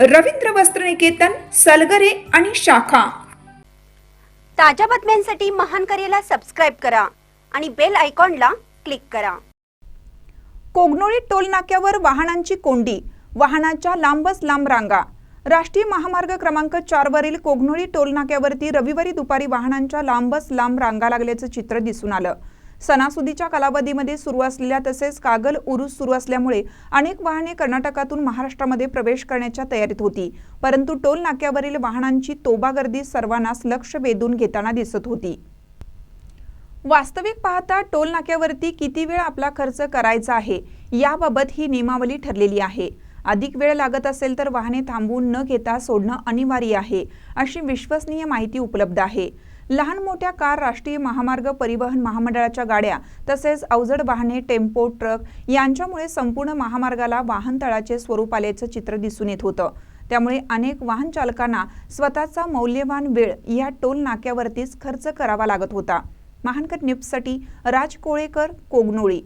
रवींद्र वस्त्रनिकेतन सलगरे आणि शाखा. ताज्या बातम्यांसाठी महान करेला सबस्क्राईब करा आणि बेल आयकॉनला क्लिक करा. कोगनोळी टोल नाक्यावर वाहनांची कोंडी वाहनाच्या लांबच लांब रांगा. राष्ट्रीय महामार्ग क्रमांक चार वरील कोगनोळी टोल नाक्यावरती रविवारी दुपारी वाहनांच्या लांबच लांब रांगा लागल्याचं चित्र दिसून आलं. सणासुदीच्या कालावधीमध्ये सुरू असलेल्या तसेच कागल उरूस सुरू असल्यामुळे अनेक वाहने कर्नाटकातून महाराष्ट्रामध्ये प्रवेश करण्याच्या तयारीत होती. परंतु टोल नाक्यावरील वाहनांची तोबा गर्दी सर्वांनाच लक्ष वेधून घेताना दिसत होती. वास्तविक पाहता टोल नाक्यावरती किती वेळ आपला खर्च करायचा आहे याबाबत ही नियमावली ठरलेली आहे. अधिक वेळ लागत असेल तर वाहने थांबवून न घेता सोडणं अनिवार्य आहे अशी विश्वसनीय माहिती उपलब्ध आहे. लहान मोठ्या कार राष्ट्रीय महामार्ग परिवहन महामंडळाच्या गाड्या तसेच अवजड वाहने टेम्पो ट्रक यांच्यामुळे संपूर्ण महामार्गाला वाहनतळाचे स्वरूप आल्याचं चित्र दिसून येत होतं. त्यामुळे अनेक वाहन चालकांना स्वतःचा मौल्यवान वेळ या टोल नाक्यावरतीच खर्च करावा लागत होता. महानकर न्यूजसाठी राज कोळेकर कोगनोळी.